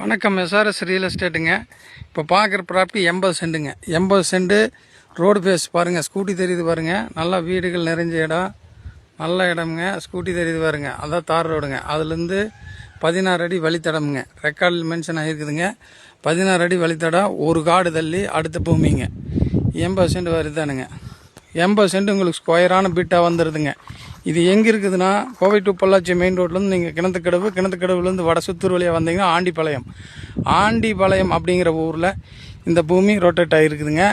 வணக்கம் SRS real எஸ்டேட்டுங்க இப்போ பார்க்குற ப்ராப்பர்ட்டி எண்பது சென்ட்டுங்க எண்பது சென்ட்டு ரோடு ஃபேஸ் பாருங்கள் ஸ்கூட்டி தெரியுது பாருங்கள் நல்லா வீடுகள் நிறைஞ்ச இடம். நல்ல இடம்ங்க ஸ்கூட்டி தெரியுது பாருங்க. அதான் தார் ரோடுங்க. அதுலேருந்து பதினாறு அடி வழித்தடம்ங்க. ரெக்கார்டில் மென்ஷன் ஆகிருக்குதுங்க பதினாறு அடி வழித்தடம் ஒரு காடு தள்ளி அடுத்த பூமிங்க. எண்பது சென்ட் வருதானுங்க. எண்பது சென்ட் உங்களுக்கு ஸ்கொயரான பிட்டாக வந்துடுதுங்க இது எங்கே இருக்குதுன்னா கோவை டு பொள்ளாச்சி மெயின் ரோட்லேருந்து நீங்கள் கிணத்துக்கடவு கிணத்துக்கடவுலேருந்து வட சுத்தூர் வழியாக வந்தீங்கன்னா ஆண்டிப்பாளையம் ஆண்டிப்பாளையம் அப்படிங்கிற ஊரில் இந்த பூமி ரொட்டேட் ஆகிருக்குதுங்க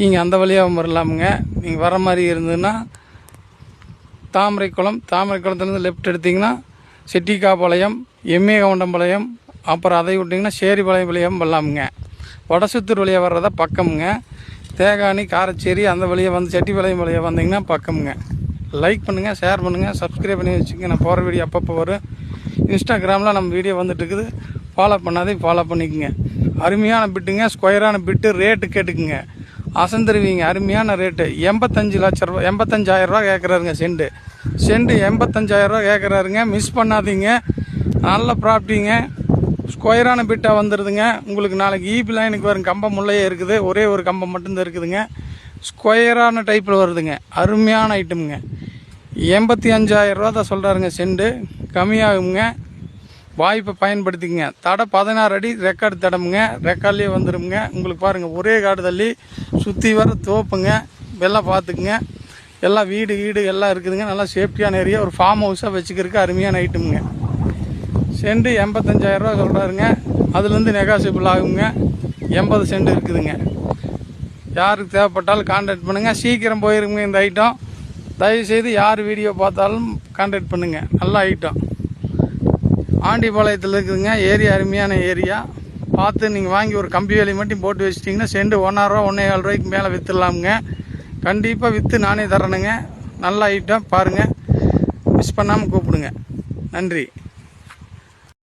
நீங்கள் அந்த வழியாக வரலாமுங்க. நீங்கள் வர மாதிரி இருந்ததுன்னா தாமரைக்குளம் தாமரைக்குளத்துலேருந்து லெஃப்ட் எடுத்தீங்கன்னா செட்டிக்காபாளையம் எம்ஏ கவுண்டம்பாளையம் அப்புறம் அதை விட்டிங்கன்னா சேரிபாளையம் வழியாக வரலாமுங்க வடசுத்தூர் வழியாக வர்றதா பக்கமுங்க. தேகாணி காரச்சேரி அந்த வழியாக வந்து செட்டிப்பாளையம் வழியாக வந்தீங்கன்னா பக்கமுங்க. லைக் பண்ணுங்கள் ஷேர் பண்ணுங்கள் சப்ஸ்கிரைப் பண்ணி வச்சுக்கோங்க நான் போகிற வீடியோ அப்பப்போ வரும். இன்ஸ்டாகிராமில் நம்ம வீடியோ வந்துட்டு இருக்குது. ஃபாலோ பண்ணாதே ஃபாலோ பண்ணிக்கோங்க. அருமையான பிட்டுங்க ஸ்கொயரான பிட்டு ரேட்டு கேட்டுக்குங்க. அசந்துருவீங்க அருமையான ரேட்டு எண்பத்தஞ்சு லட்ச ரூபா எண்பத்தஞ்சாயிரரூவா கேட்குறாருங்க செண்டு செண்டு எண்பத்தஞ்சாயிரரூவா கேட்குறாருங்க மிஸ் பண்ணாதீங்க. நல்ல ப்ராப்பர்ட்டிங்க ஸ்கொயரான பிட்டாக வந்துடுதுங்க உங்களுக்கு நாளைக்கு ஈபி லைனுக்கு வரும். கம்பம் முள்ளையே இருக்குது. ஒரே ஒரு கம்பம் மட்டும்தான் இருக்குதுங்க. ஸ்கொயரான டைப்பில் வருதுங்க. அருமையான ஐட்டமுங்க எண்பத்தி அஞ்சாயிரம் ரூபா தான் சொல்கிறாருங்க செண்டு. கம்மியாகுங்க. வாய்ப்பை பயன்படுத்திக்கங்க. தடை பதினாறு அடி ரெக்கார்டு தடமுங்க. ரெக்கார்ட்லேயே வந்துடுங்க உங்களுக்கு பாருங்கள் ஒரே காடு தள்ளி சுற்றி வர தோப்புங்க. எல்லாம் பார்த்துக்குங்க. எல்லாம் வீடு வீடு எல்லாம் இருக்குதுங்க. நல்லா சேஃப்டியான ஏரியா ஒரு ஃபார்ம் ஹவுஸாக வச்சுக்கிறதுக்கு அருமையான ஐட்டமுங்க செண்டு எண்பத்தஞ்சாயிரரூவா சொல்கிறாருங்க அதுலேருந்து நெகாசிபிள் ஆகுங்க. எண்பது செண்டு இருக்குதுங்க. யாருக்கு தேவைப்பட்டாலும் கான்டாக்ட் பண்ணுங்கள் சீக்கிரம் போயிருங்க இந்த ஐட்டம் தயவுசெய்து யார் வீடியோ பார்த்தாலும் கான்டாக்ட் பண்ணுங்கள் நல்ல ஐட்டம் ஆண்டிபாளையத்தில் இருக்குதுங்க. ஏரியா அருமையான ஏரியா. பார்த்து நீங்கள் வாங்கி ஒரு கம்பி வேலி மட்டும் போட்டு வச்சிட்டிங்கன்னா செண்டு ஒன்றாயிரூவா ஒன்றே ஏழு ரூபாய்க்கு மேலே விற்றுலாமுங்க கண்டிப்பாக விற்று நானே தரணுங்க நல்ல ஐட்டம் பாருங்கள் மிஸ் பண்ணாமல் கூப்பிடுங்க. நன்றி.